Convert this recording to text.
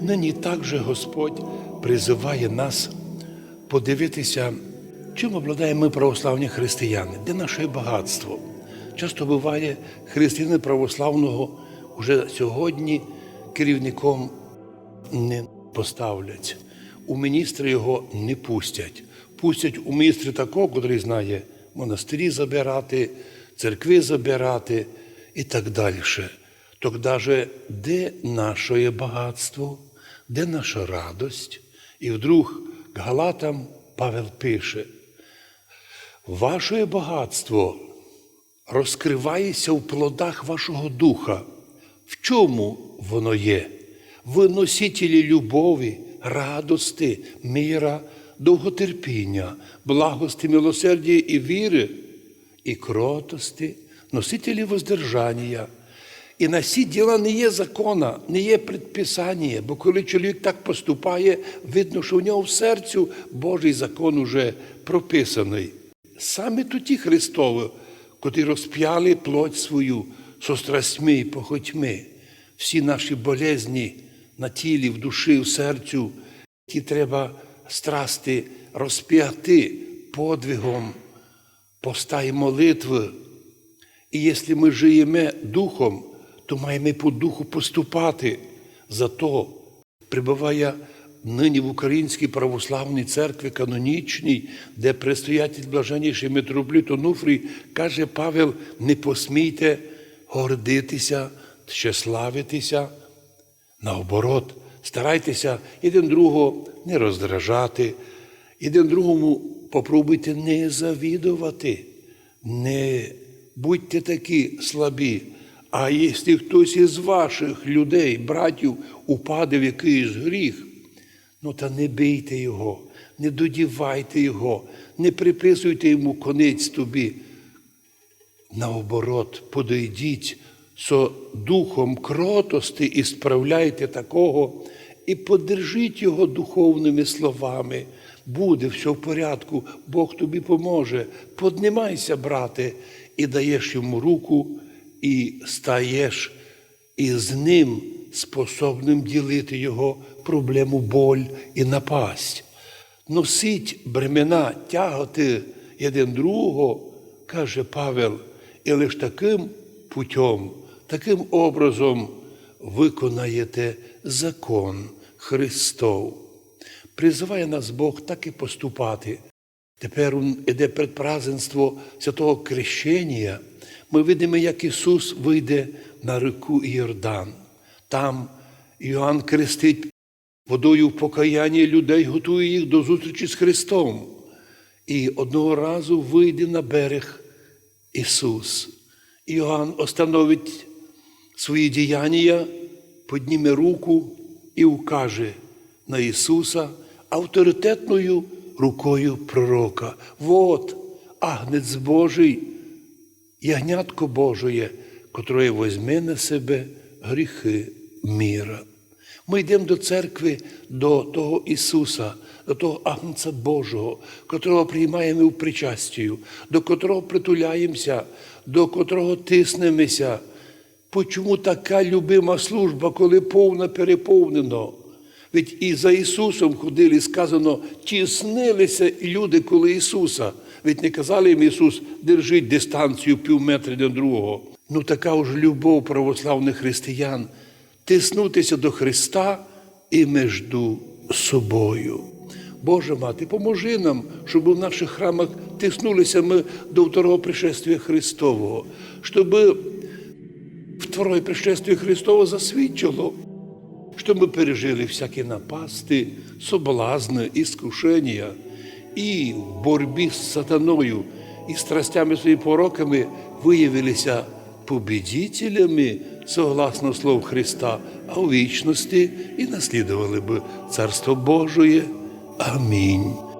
Нині також Господь призиває нас подивитися, чим обладаємо ми православні християни, де наше багатство. Часто буває, християни православного вже сьогодні керівником не поставлять. У міністри його не пустять. Пустять у міністри такого, котрий знає монастирі забирати, церкви забирати і так далі. Тогда же де наше багатство, де наша радость? І вдруг к Галатам Павел пише: Ваше багатство розкривається в плодах вашого духа. В чому воно є? Ви носителі любові, радости, міра, довготерпіння, благости, милосердя і віри, і кротости, носителі воздержання. І на всі діла не є закона, не є предписання, бо коли чоловік так поступає, видно, що в нього в серцю Божий закон уже прописаний. Саме тоді Христові, котрі розп'яли плоть свою со страстьми і похотьми, всі наші болезні на тілі, в душі, в серцю, ті треба страсти розп'яти подвигом поста і молитви. І якщо ми живемо духом, то маємо по духу поступати. Зато прибуває нині в Українській православній церкві канонічній, де предстоятель блаженніший митрополит Онуфрій, каже Павел, не посмійте гордитися, щаславитися. Наоборот, старайтеся один другого не роздражати, один другому попробуйте не завідувати, не будьте такі слабі. А якщо хтось із ваших людей, братів, упаде в якийсь гріх, ну та не бийте його, не додівайте його, не приписуйте йому конець тобі. Наоборот, подойдіть со духом кротости і справляйте такого, і подержіть його духовними словами. Буде все в порядку, Бог тобі поможе. Поднимайся, брате, і даєш йому руку, і стаєш із ним способним ділити його проблему боль і напасть. Носить бремена, тягати один другого, каже Павел, і лише таким путем, таким образом виконаєте закон Христов. Призиває нас Бог так і поступати. Тепер іде предпразденство святого Крещення. Ми видимо, як Ісус вийде на реку Йордан. Там Іоанн крестить водою покаяння людей, готує їх до зустрічі з Христом. І одного разу вийде на берег Ісус. Іоанн остановить свої діяння, підніме руку і укаже на Ісуса авторитетною рукою пророка. Вот агнець Божий, ягнятко Божоє, котре возьме на себе гріхи міра. Ми йдемо до церкви, до того Ісуса, до того Агнця Божого, котрого приймаємо в причастію, до котрого притуляємося, до котрого тиснемося. Почому така любима служба, коли повна переповнено? Ведь і за Ісусом ходили, сказано, тіснилися люди коли Ісуса. Ведь не казали їм Ісус, держіть дистанцію пів метра до другого. Ну така ж любов православних християн тиснутися до Христа і між собою. Боже мати, поможи нам, щоб у наших храмах тиснулися ми до второго пришествия Христового, щоб второе пришествие Христово засвідчило, що ми пережили всякі напасти, соблазны, іскушення, і в борьбе з сатаною і страстями своїми пороками виявилися победителями, согласно слов Христа, а у вічності і наслідували б Царство Божие. Амінь.